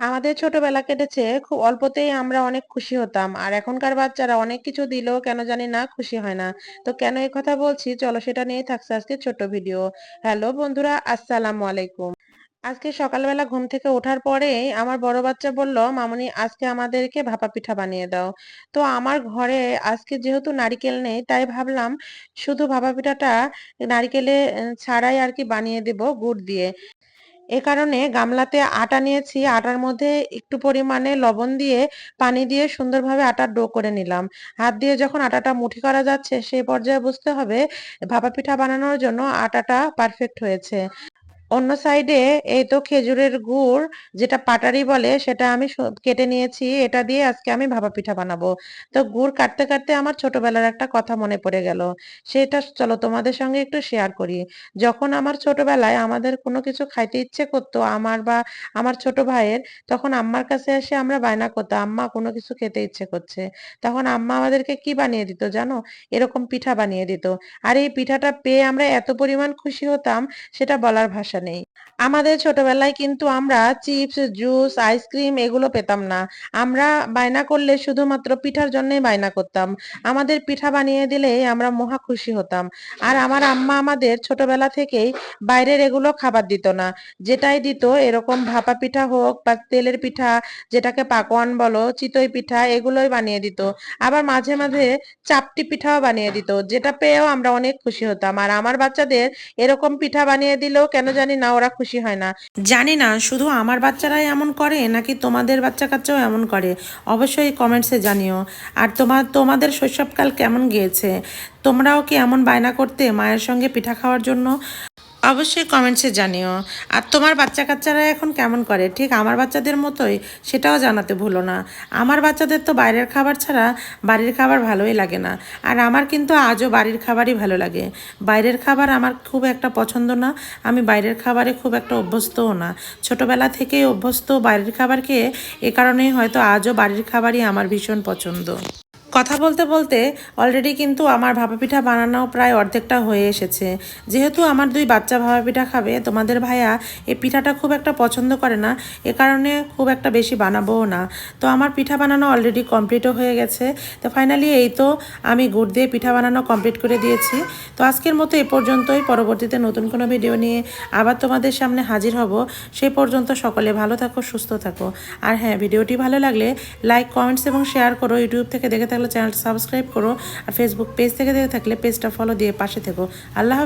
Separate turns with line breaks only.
আমাদের ছোটবেলা কেটেছে, খুব অল্পতেই আমরা অনেক খুশি হতাম। আর এখনকার বাচ্চারা অনেক কিছু দিলেও কেন জানি না খুশি হয় না। তো কেন এই কথা বলছি? চলো সেটা নিয়েই থাকছে আজকে ছোট ভিডিও হ্যালো বন্ধুরা, আসসালামু আলাইকুম। আজকে সকালবেলা ঘুম থেকে ওঠার পরেই আমার বড় বাচ্চা বলল, মামুনি, আজকে আমাদেরকে ভাপা পিঠা বানিয়ে দাও। তো আমার ঘরে আজকে যেহেতু নারিকেল নেই, তাই ভাবলাম শুধু ভাপা পিঠাটা নারিকেলে ছাড়াই আর কি বানিয়ে দেব গুড় দিয়ে। এ কারণে গামলাতে আটা নিয়েছি। আটার মধ্যে একটু পরিমাণে লবণ দিয়ে পানি দিয়ে সুন্দরভাবে আটার ডো করে নিলাম। হাত দিয়ে যখন আটাটা মুঠি করা যাচ্ছে, সেই পর্যায়ে বুঝতে হবে, ভাপা পিঠা বানানোর জন্য আটাটা পারফেক্ট হয়েছে। অন্য সাইডে এই তো খেজুরের গুড়, যেটা পাটারি বলে, সেটা আমি কেটে নিয়েছি, এটা দিয়ে আজকে আমি ভাপা পিঠা বানাবো। তো গুড় কাটতে কাটতে আমার ছোটবেলার একটা কথা মনে পড়ে গেল। সেটা চলো তোমাদের সঙ্গে একটু শেয়ার করি। যখন আমার ছোটবেলায় আমাদের কোনো কিছু খাইতে ইচ্ছে করতো, আমার বা আমার ছোট ভাইয়ের, তখন আম্মার কাছে এসে আমরা বায়না করতাম, আম্মা, কোনো কিছু খেতে ইচ্ছে করছে। তখন আম্মা আমাদেরকে কি বানিয়ে দিত জানো? এরকম পিঠা বানিয়ে দিত। আর এই পিঠাটা পেয়ে আমরা এত পরিমাণ খুশি হতাম, সেটা বলার ভাষা নেই। আমাদের ছোটবেলায় কিন্তু আমরা চিপস, জুস, আইসক্রিম এগুলো পেতাম না। আমরা বায়না করলে শুধুমাত্র পিঠার জন্যই বায়না করতাম। আমাদের পিঠা বানিয়ে দিলে আমরা মহা খুশি হতাম। আর আমার আম্মা আমাদের ছোটবেলা থেকেই বাইরের এগুলো খাবার দিত না। যেটাই দিত এরকম ভাপা পিঠা হোক বা তেলের পিঠা, যেটাকে পাকোয়ান বলো, চিতই পিঠা, এগুলোই বানিয়ে দিত। আবার মাঝে মাঝে চাপটি পিঠাও বানিয়ে দিত, যেটা পেয়েও আমরা অনেক খুশি হতাম। আর আমার বাচ্চাদের এরকম পিঠা বানিয়ে দিলেও কেন জানি না, ওরা খুশি হয় না। জানি না, শুধু আমার বাচ্চারাই এমন করে, নাকি তোমাদের বাচ্চা কাচ্চাও এমন করে? অবশ্যই কমেন্টসে জানিও। আর তোমার, তোমাদের শৈশবকাল কেমন গিয়েছে? তোমরাও কি এমন বায়না করতে মায়ের সঙ্গে পিঠা খাওয়ার জন্য? অবশ্যই কমেন্টসে জানিও। আর তোমার বাচ্চা কাচ্চারা এখন কেমন করে? ঠিক আমার বাচ্চাদের মতোই, সেটাও জানাতে ভুলো না। আমার বাচ্চাদের তো বাইরের খাবার ছাড়া বাড়ির খাবার ভালোই লাগে না। আর আমার কিন্তু আজও বাড়ির খাবারই ভালো লাগে। বাইরের খাবার আমার খুব একটা পছন্দ না। আমি বাইরের খাবারে খুব একটা অভ্যস্তও না। ছোটোবেলা থেকে অভ্যস্ত বাইরের খাবার খেয়ে, এ কারণেই হয়তো আজও বাড়ির খাবারই আমার ভীষণ পছন্দ। কথা বলতে বলতে অলরেডি কিন্তু আমার ভাপা পিঠা বানানো প্রায় অর্ধেকটা হয়ে এসেছে। যেহেতু আমার দুই বাচ্চা ভাপা পিঠা খাবে, তোমাদের ভাইয়া এই পিঠাটা খুব একটা পছন্দ করে না, এ কারণে খুব একটা বেশি বানাবোও না। তো আমার পিঠা বানানো অলরেডি কমপ্লিটও হয়ে গেছে। তো ফাইনালি এই তো আমি গুড় দিয়ে পিঠা বানানো কমপ্লিট করে দিয়েছি। তো আজকের মতো এ পর্যন্তই। পরবর্তীতে নতুন কোনো ভিডিও নিয়ে আবার তোমাদের সামনে হাজির হব। সেই পর্যন্ত সকলে ভালো থাকো, সুস্থ থাকো। আর হ্যাঁ ভিডিওটি ভালো লাগলে লাইক কমেন্টস এবং শেয়ার করো। ইউটিউব থেকে দেখে থাকলে চ্যানেলটা সাবস্ক্রাইব করো আর ফেসবুক পেজ থেকে দেখে থাকলে পেজটা ফলো দিয়ে পাশে থেকো। আল্লাহ